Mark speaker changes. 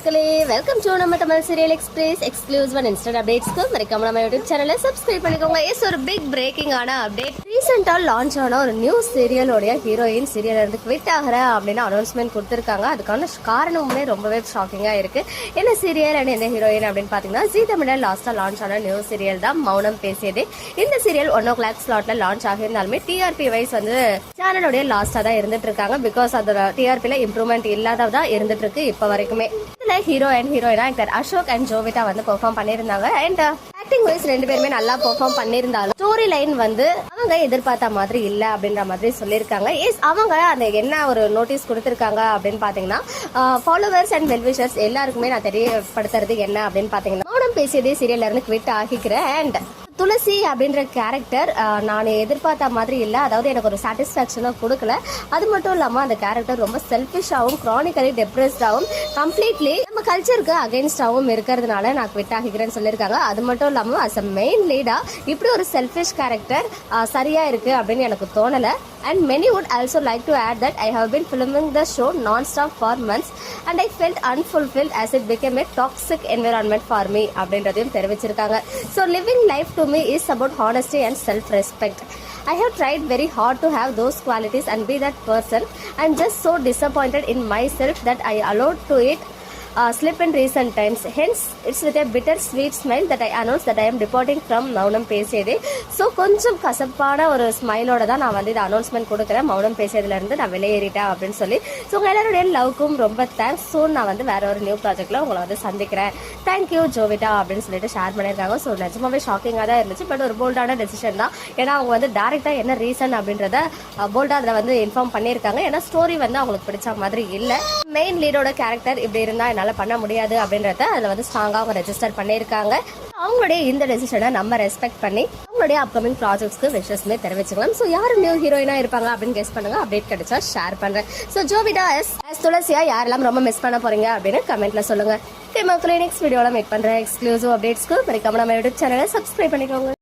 Speaker 1: மக்களே welcome to நம்ம Tamil serial express exclusive and instant அப்டேட்ஸ்க்கு மறக்காம நம்ம யூடியூப் சேனலை சப்ஸ்கிரைப் பண்ணிக்கோங்க. எஸ் ஒரு பிக் பிரேக்கிங் ஆன அப்டேட் ரீசெண்டா லான்ச் ஆன ஒரு நியூ சீரியலோடைய ஹீரோயின் சீரியல் இருந்து குவிட் ஆகிற அப்படின்னு அனௌன்ஸ்மெண்ட் கொடுத்துருக்காங்க. அதுக்கான காரணமுமே ரொம்பவே ஷாக்கிங்கா இருக்கு. என்ன சீரியல் அண்ட் என்ன ஹீரோயின் அப்படின்னு பாத்தீங்கன்னா ஜி தமிழர் லாஸ்டா லான்ச் ஆன நியூ சீரியல் தான் மௌனம் பேசியது. இந்த சீரியல் ஒன் ஓ கிளாக் ஸ்லாட்ல லான்ச் ஆகியிருந்தாலுமே டிஆர்பி வைஸ் வந்து சேனலுடைய லாஸ்டா தான் இருந்துட்டு இருக்காங்க. பிகாஸ் அதோட டிஆர்பில இம்ப்ரூவ்மெண்ட் இல்லாததான் இருந்துட்டு இருக்கு இப்ப வரைக்குமே. இதுல hero and heroine actor Ashok and Jovita வந்து பெர்ஃபார்ம் பண்ணியிருந்தாங்க. அண்ட் ஆக்டிங் வைஸ் ரெண்டு பேருமே நல்லா பெர்ஃபார்ம் பண்ணியிருந்தாலும் ஸ்டோரி லைன் வந்து அவங்க எதிர்பார்த்த மாதிரி இல்லை அப்படின்ற மாதிரி சொல்லியிருக்காங்க. எஸ் அவங்க அந்த என்ன ஒரு நோட்டீஸ் கொடுத்துருக்காங்க அப்படின்னு பார்த்தீங்கன்னா ஃபாலோவர்ஸ் அண்ட் வெல்விஷர்ஸ் எல்லாருக்குமே நான் தெரியப்படுத்துறது என்ன அப்படின்னு பார்த்தீங்கன்னா மௌனம் பேசியதே சீரியல்ல இருந்து குவிட் ஆகிக்கிறேன். அண்ட் துளசி அப்படின்ற கேரக்டர் நான் எதிர்பார்த்த மாதிரி இல்லை. அதாவது எனக்கு ஒரு சாட்டிஸ்ஃபேக்ஷனாக கொடுக்கல. அது மட்டும் இல்லாமல் அந்த கேரக்டர் ரொம்ப செல்ஃபிஷாகவும் க்ரானிக்கலி டெப்ரெஸ்டாகவும் கம்ப்ளீட்லி நம்ம கல்ச்சருக்கு அகேன்ஸ்டாகவும் இருக்கிறதுனால நான் quit ஆகிக்கிறேன்னு சொல்லியிருக்காங்க. அது மட்டும் இல்லாமல் அஸ் அ மெயின் லீடாக இப்படி ஒரு செல்ஃபிஷ் கேரக்டர் சரியாக இருக்குது அப்படின்னு எனக்கு தோணலை. And many would also like to add that I have been filming the show nonstop for months and I felt unfulfilled as it became a toxic environment for me அப்படின்றதையும் தெரிவிச்சிருக்காங்க. So living life to me is about honesty and self respect. I have tried very hard to have those qualities and be that person. I'm just so disappointed in myself that I allowed to it uh, slip in recent times. Hence, it's with a bitter sweet smile that I announce that I am departing from மௌனம் பேசியது so கொஞ்சம் கசப்பான ஒரு ஸ்மைலோட தான் நான் வந்து இது announcement கொடுக்குறேன். மௌனம் பேசியதுலேருந்து நான் வெளியேறிட்டேன் அப்படின்னு சொல்லி. ஸோ உங்கள் எல்லாருடைய லவ்க்கும் ரொம்ப தேங்க்ஸ் ஸோ நான் வந்து வேற ஒரு நியூ ப்ராஜெக்டில் உங்களை வந்து சந்திக்கிறேன். தேங்க்யூ ஜோவிட்டா அப்படின்னு சொல்லிட்டு ஷேர் பண்ணியிருக்காங்க. ஸோ நிஜமாவே ஷாக்கிங்காக தான் இருந்துச்சு. பட் ஒரு போல்டான டெசிஷன் தான். ஏன்னா அவங்க வந்து டேரெக்டாக என்ன ரீசன் அப்படின்றத uh, போல்டாக அதில் வந்து இன்ஃபார்ம் பண்ணியிருக்காங்க. ஏன்னா ஸ்டோரி வந்து அவங்களுக்கு பிடிச்ச மாதிரி இல்லை. மெயின் லீடோட கேரக்டர் இப்படி இருந்தால் என்னால் பண்ண முடியாது அப்படின்றத அதில் வந்து ஸ்ட்ராங்காக அவங்க ரெஜிஸ்டர் பண்ணியிருக்காங்க. அவங்களுடைய இந்த டெசிஷனை நம்ம ரெஸ்பெக்ட் பண்ணி அவங்களுடைய அப்கமிங் ப்ராஜெக்ட்ஸ்க்கு விஷஸ்மே தெரிவிச்சுக்கலாம். ஸோ யார் நியூ ஹீரோயினா இருப்பாங்க அப்படின்னு கெஸ் பண்ணுங்க. அப்டேட் கிடைச்சா ஷேர் பண்ணுறேன் ஸோ ஜோவிடா எஸ் எஸ் துளசியா யாரெல்லாம் ரொம்ப மிஸ் பண்ண போறீங்க அப்படின்னு கமெண்ட்ல சொல்லுங்க. ஓகே மக்களே நெக்ஸ்ட் வீடியோல மேக் பண்றேன் எக்ஸ்க்ளூசிவ் அப்டேட்ஸ்க்கு மறக்காம நம்ம யூடியூப் சேனலை சப்ஸ்கிரைப் பண்ணிக்கோங்க.